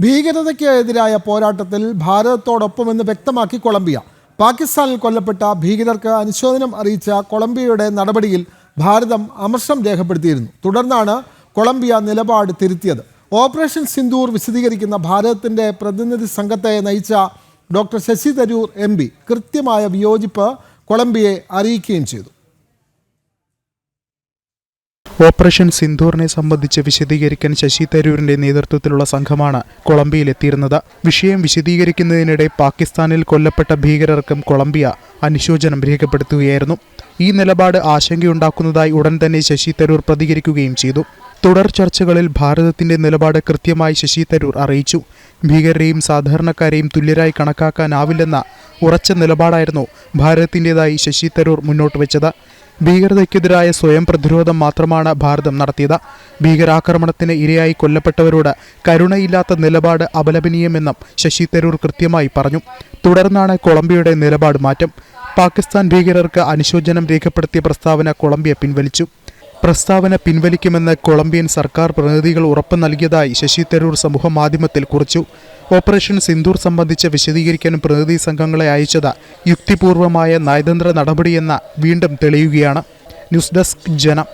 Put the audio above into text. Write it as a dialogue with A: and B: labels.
A: ഭീകരതയ്ക്ക് എതിരായ പോരാട്ടത്തിൽ ഭാരതത്തോടൊപ്പമെന്ന് വ്യക്തമാക്കി കൊളംബിയ. പാകിസ്ഥാനിൽ കൊല്ലപ്പെട്ട ഭീകരർക്ക് അനുശോചനം അറിയിച്ച കൊളംബിയയുടെ നടപടിയിൽ ഭാരതം അമർഷം രേഖപ്പെടുത്തിയിരുന്നു. തുടർന്നാണ് കൊളംബിയ നിലപാട് തിരുത്തിയത്. ഓപ്പറേഷൻ സിന്ദൂർ വിശദീകരിക്കുന്ന ഭാരതത്തിന്റെ പ്രതിനിധി സംഘത്തെ നയിച്ച ഡോക്ടർ ശശി തരൂർ എം കൃത്യമായ വിയോജിപ്പ് കൊളംബിയയെ അറിയിക്കുകയും ചെയ്തു.
B: ഓപ്പറേഷൻ സിന്ധൂറിനെ സംബന്ധിച്ച് വിശദീകരിക്കാൻ ശശി തരൂരിന്റെ നേതൃത്വത്തിലുള്ള സംഘമാണ് കൊളംബിയയിലെത്തിയിരുന്നത്. വിഷയം വിശദീകരിക്കുന്നതിനിടെ പാകിസ്ഥാനിൽ കൊല്ലപ്പെട്ട ഭീകരർക്കും കൊളംബിയ അനുശോചനം രേഖപ്പെടുത്തുകയായിരുന്നു. ഈ നിലപാട് ആശങ്കയുണ്ടാക്കുന്നതായി ഉടൻ തന്നെ ശശി തരൂർ പ്രതികരിക്കുകയും ചെയ്തു. തുടർ ചർച്ചകളിൽ ഭാരതത്തിന്റെ നിലപാട് കൃത്യമായി ശശി തരൂർ അറിയിച്ചു. ഭീകരരെയും സാധാരണക്കാരെയും തുല്യരായി കണക്കാക്കാനാവില്ലെന്ന ഉറച്ച നിലപാടായിരുന്നു ഭാരതത്തിന്റെതായി ശശി തരൂർ മുന്നോട്ട് വെച്ചത് ഭീകരതയ്ക്കെതിരായ സ്വയം പ്രതിരോധം മാത്രമാണ് ഭാരതം നടത്തിയത്. ഭീകരാക്രമണത്തിന് ഇരയായി കൊല്ലപ്പെട്ടവരോട് കരുണയില്ലാത്ത നിലപാട് അപലപനീയമെന്നും ശശി തരൂർ കൃത്യമായി പറഞ്ഞു. തുടർന്നാണ് കൊളംബിയയുടെ നിലപാട് മാറ്റം. പാകിസ്ഥാൻ ഭീകരർക്ക് അനുശോചനം രേഖപ്പെടുത്തിയ പ്രസ്താവന കൊളംബിയ പിൻവലിച്ചു. പ്രസ്താവന പിൻവലിക്കുമെന്ന് കൊളംബിയൻ സർക്കാർ പ്രതിനിധികൾ ഉറപ്പ് നൽകിയതായി ശശി തരൂർ സമൂഹ മാധ്യമത്തിൽ കുറിച്ചു. ഓപ്പറേഷൻ സിന്ദൂർ സംബന്ധിച്ച് വിശദീകരിക്കാനും പ്രതിനിധി സംഘങ്ങളെ അയച്ചത് യുക്തിപൂർവമായ നയതന്ത്ര നടപടിയെന്ന വീണ്ടും തെളിയുകയാണ്. ന്യൂസ് ഡെസ്ക് ജനം.